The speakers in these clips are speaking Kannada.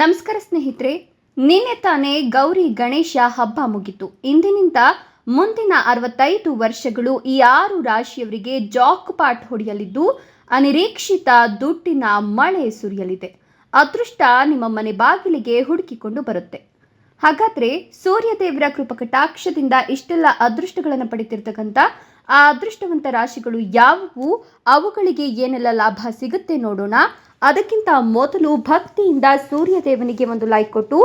ನಮಸ್ಕಾರ ಸ್ನೇಹಿತರೆ, ನಿನ್ನೆ ತಾನೇ ಗೌರಿ ಗಣೇಶ ಹಬ್ಬ ಮುಗಿತು. ಇಂದಿನಿಂದ ಮುಂದಿನ ಅರವತ್ತೈದು ವರ್ಷಗಳು ಈ ಆರು ರಾಶಿಯವರಿಗೆ ಜಾಕ್ ಪಾಟ್ ಹೊಡೆಯಲಿದ್ದು, ಅನಿರೀಕ್ಷಿತ ದುಡ್ಡಿನ ಮಳೆ ಸುರಿಯಲಿದೆ. ಅದೃಷ್ಟ ನಿಮ್ಮ ಮನೆ ಬಾಗಿಲಿಗೆ ಹುಡುಕಿಕೊಂಡು ಬರುತ್ತೆ. ಹಾಗಾದ್ರೆ ಸೂರ್ಯದೇವರ ಕೃಪಕಟಾಕ್ಷದಿಂದ ಇಷ್ಟೆಲ್ಲ ಅದೃಷ್ಟಗಳನ್ನು ಪಡಿತಿರ್ತಕ್ಕಂಥ ಆ ಅದೃಷ್ಟವಂತ ರಾಶಿಗಳು ಯಾವುವು? ಅವುಗಳಿಗೆ ಏನೆಲ್ಲ ಲಾಭ ಸಿಗುತ್ತೆ ನೋಡೋಣ. ಅದಕ್ಕಿಂತ ಮೊದಲು ಭಕ್ತಿಯಿಂದ ಸೂರ್ಯದೇವನಿಗೆ ಒಂದು ಲೈಕ್ ಕೊಟ್ಟು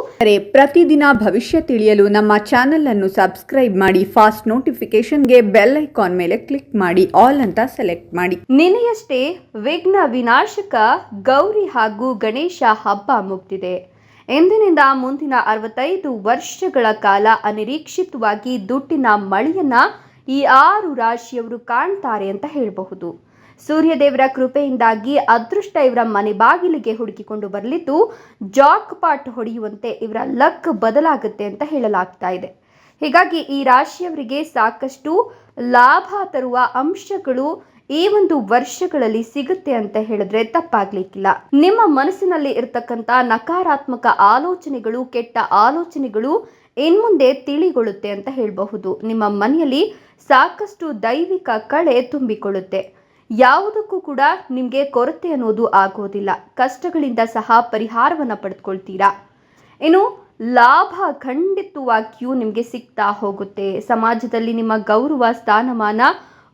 ಪ್ರತಿದಿನ ಭವಿಷ್ಯ ತಿಳಿಯಲು ನಮ್ಮ ಚಾನೆಲ್ ಅನ್ನು ಸಬ್ಸ್ಕ್ರೈಬ್ ಮಾಡಿ ಫಾಸ್ಟ್ ನೋಟಿಫಿಕೇಶನ್ಗೆ ಬೆಲ್ ಐಕಾನ್ ಮೇಲೆ ಕ್ಲಿಕ್ ಮಾಡಿ ಆಲ್ ಅಂತ ಸೆಲೆಕ್ಟ್ ಮಾಡಿ. ನಿನ್ನೆಯಷ್ಟೇ ವಿಘ್ನ ವಿನಾಶಕ ಗೌರಿ ಹಾಗೂ ಗಣೇಶ ಹಬ್ಬ ಮುಗ್ದಿದೆ. ಎಂದಿನಿಂದ ಮುಂದಿನ ಅರವತ್ತೈದು ವರ್ಷಗಳ ಕಾಲ ಅನಿರೀಕ್ಷಿತವಾಗಿ ದುಡ್ಡಿನ ಮಳೆಯನ್ನ ಈ ಆರು ರಾಶಿಯವರು ಕಾಣ್ತಾರೆ ಅಂತ ಹೇಳಬಹುದು. ಸೂರ್ಯದೇವರ ಕೃಪೆಯಿಂದಾಗಿ ಅದೃಷ್ಟ ಇವರ ಮನೆ ಬಾಗಿಲಿಗೆ ಹುಡುಕಿಕೊಂಡು ಬರಲಿದ್ದು, ಜಾಕ್ ಪಾಟ್ ಹೊಡೆಯುವಂತೆ ಇವರ ಲಕ್ ಬದಲಾಗುತ್ತೆ ಅಂತ ಹೇಳಲಾಗ್ತಾ ಇದೆ. ಹೀಗಾಗಿ ಈ ರಾಶಿಯವರಿಗೆ ಸಾಕಷ್ಟು ಲಾಭ ತರುವ ಅಂಶಗಳು ಈ ಒಂದು ವರ್ಷಗಳಲ್ಲಿ ಸಿಗುತ್ತೆ ಅಂತ ಹೇಳಿದ್ರೆ ತಪ್ಪಾಗ್ಲಿಕ್ಕಿಲ್ಲ. ನಿಮ್ಮ ಮನಸ್ಸಿನಲ್ಲಿ ಇರತಕ್ಕಂತ ನಕಾರಾತ್ಮಕ ಆಲೋಚನೆಗಳು, ಕೆಟ್ಟ ಆಲೋಚನೆಗಳು ಇನ್ಮುಂದೆ ತಿಳಿಗೊಳ್ಳುತ್ತೆ ಅಂತ ಹೇಳಬಹುದು. ನಿಮ್ಮ ಮನೆಯಲ್ಲಿ ಸಾಕಷ್ಟು ದೈವಿಕ ಕಳೆ ತುಂಬಿಕೊಳ್ಳುತ್ತೆ. ಯಾವುದಕ್ಕೂ ಕೂಡ ನಿಮಗೆ ಕೊರತೆ ಅನ್ನೋದು ಆಗೋದಿಲ್ಲ. ಕಷ್ಟಗಳಿಂದ ಸಹ ಪರಿಹಾರವನ್ನು ಪಡೆದುಕೊಳ್ತೀರಾ? ಇನ್ನು ಲಾಭ ಖಂಡಿತವಾಗಿಯೂ ನಿಮಗೆ ಸಿಗ್ತಾ ಹೋಗುತ್ತೆ. ಸಮಾಜದಲ್ಲಿ ನಿಮ್ಮ ಗೌರವ, ಸ್ಥಾನಮಾನ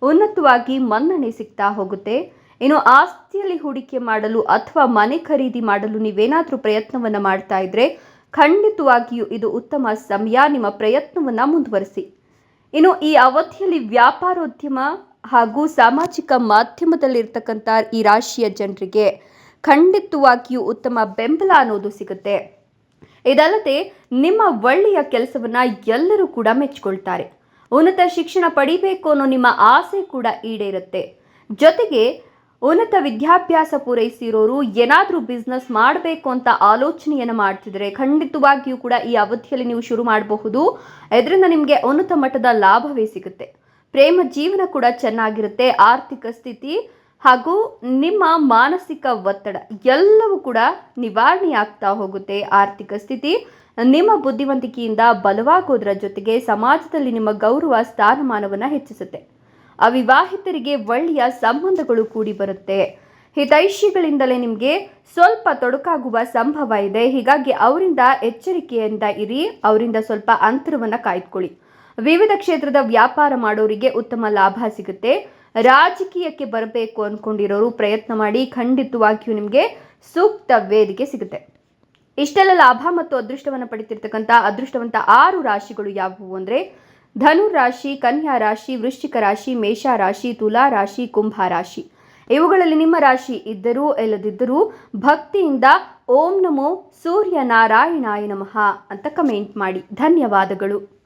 ಉನ್ನತವಾಗಿ ಮನ್ನಣೆ ಸಿಗ್ತಾ ಹೋಗುತ್ತೆ. ಇನ್ನು ಆಸ್ತಿಯಲ್ಲಿ ಹೂಡಿಕೆ ಮಾಡಲು ಅಥವಾ ಮನೆ ಖರೀದಿ ಮಾಡಲು ನೀವೇನಾದರೂ ಪ್ರಯತ್ನವನ್ನು ಮಾಡ್ತಾ ಇದ್ರೆ ಖಂಡಿತವಾಗಿಯೂ ಇದು ಉತ್ತಮ ಸಮಯ ನಿಮ್ಮ ಪ್ರಯತ್ನವನ್ನು ಮುಂದುವರಿಸಿ. ಇನ್ನು ಈ ಅವಧಿಯಲ್ಲಿ ವ್ಯಾಪಾರೋದ್ಯಮ ಹಾಗೂ ಸಾಮಾಜಿಕ ಮಾಧ್ಯಮದಲ್ಲಿರ್ತಕ್ಕಂಥ ಈ ರಾಶಿಯ ಜನರಿಗೆ ಖಂಡಿತವಾಗಿಯೂ ಉತ್ತಮ ಬೆಂಬಲ ಅನ್ನೋದು ಸಿಗುತ್ತೆ. ಇದಲ್ಲದೆ ನಿಮ್ಮ ಒಳ್ಳೆಯ ಕೆಲಸವನ್ನ ಎಲ್ಲರೂ ಕೂಡ ಮೆಚ್ಚಿಕೊಳ್ತಾರೆ ಉನ್ನತ ಶಿಕ್ಷಣ ಪಡಿಬೇಕು ಅನ್ನೋ ನಿಮ್ಮ ಆಸೆ ಕೂಡ ಈಡೇರುತ್ತೆ. ಜೊತೆಗೆ ಉನ್ನತ ವಿದ್ಯಾಭ್ಯಾಸ ಪೂರೈಸಿರೋರು ಏನಾದರೂ ಬಿಸ್ನೆಸ್ ಮಾಡಬೇಕು ಅಂತ ಆಲೋಚನೆಯನ್ನು ಮಾಡ್ತಿದ್ರೆ ಖಂಡಿತವಾಗಿಯೂ ಕೂಡ ಈ ಅವಧಿಯಲ್ಲಿ ನೀವು ಶುರು ಮಾಡಬಹುದು. ಇದರಿಂದ ನಿಮಗೆ ಉನ್ನತ ಮಟ್ಟದ ಲಾಭವೇ ಸಿಗುತ್ತೆ. ಪ್ರೇಮ ಜೀವನ ಕೂಡ ಚೆನ್ನಾಗಿರುತ್ತೆ, ಆರ್ಥಿಕ ಸ್ಥಿತಿ ಹಾಗೂ ನಿಮ್ಮ ಮಾನಸಿಕ ಒತ್ತಡ ಎಲ್ಲವೂ ಕೂಡ ನಿವಾರಣೆ ಆಗ್ತಾ ಹೋಗುತ್ತೆ. ಆರ್ಥಿಕ ಸ್ಥಿತಿ ನಿಮ್ಮ ಬುದ್ಧಿವಂತಿಕೆಯಿಂದ ಬಲವಾಗೋದ್ರ ಜೊತೆಗೆ ಸಮಾಜದಲ್ಲಿ ನಿಮ್ಮ ಗೌರವ, ಸ್ಥಾನಮಾನವನ್ನು ಹೆಚ್ಚಿಸುತ್ತೆ. ಅವಿವಾಹಿತರಿಗೆ ಒಳ್ಳೆಯ ಸಂಬಂಧಗಳು ಕೂಡಿ ಬರುತ್ತೆ. ಹಿತೈಷಿಗಳಿಂದಲೇ ನಿಮಗೆ ಸ್ವಲ್ಪ ತೊಡಕಾಗುವ ಸಂಭವ ಇದೆ. ಹೀಗಾಗಿ ಅವರಿಂದ ಎಚ್ಚರಿಕೆಯಿಂದ ಇರಿ. ಅವರಿಂದ ಸ್ವಲ್ಪ ಅಂತರವನ್ನು ಕಾಯ್ದುಕೊಳ್ಳಿ ವಿವಿಧ ಕ್ಷೇತ್ರದ ವ್ಯಾಪಾರ ಮಾಡೋರಿಗೆ ಉತ್ತಮ ಲಾಭ ಸಿಗುತ್ತೆ. ರಾಜಕೀಯಕ್ಕೆ ಬರಬೇಕು ಅಂದ್ಕೊಂಡಿರೋರು ಪ್ರಯತ್ನ ಮಾಡಿ ಖಂಡಿತವಾಗಿಯೂ ನಿಮಗೆ ಸೂಕ್ತ ವೇದಿಕೆ ಸಿಗುತ್ತೆ. ಇಷ್ಟೆಲ್ಲ ಲಾಭ ಮತ್ತು ಅದೃಷ್ಟವನ್ನು ಪಡಿತಿರ್ತಕ್ಕಂಥ ಅದೃಷ್ಟವಂತ ಆರು ರಾಶಿಗಳು ಯಾವುವು ಅಂದರೆ ಧನು ರಾಶಿ, ಕನ್ಯಾ ರಾಶಿ, ವೃಶ್ಚಿಕ ರಾಶಿ, ಮೇಷ ರಾಶಿ, ತುಲಾ ರಾಶಿ, ಕುಂಭ ರಾಶಿ. ಇವುಗಳಲ್ಲಿ ನಿಮ್ಮ ರಾಶಿ ಇದ್ದರೂ ಇಲ್ಲದಿದ್ದರೂ ಭಕ್ತಿಯಿಂದ ಓಂ ನಮೋ ಸೂರ್ಯ ನಾರಾಯಣಾಯ ನಮಃ ಅಂತ ಕಮೆಂಟ್ ಮಾಡಿ. ಧನ್ಯವಾದಗಳು.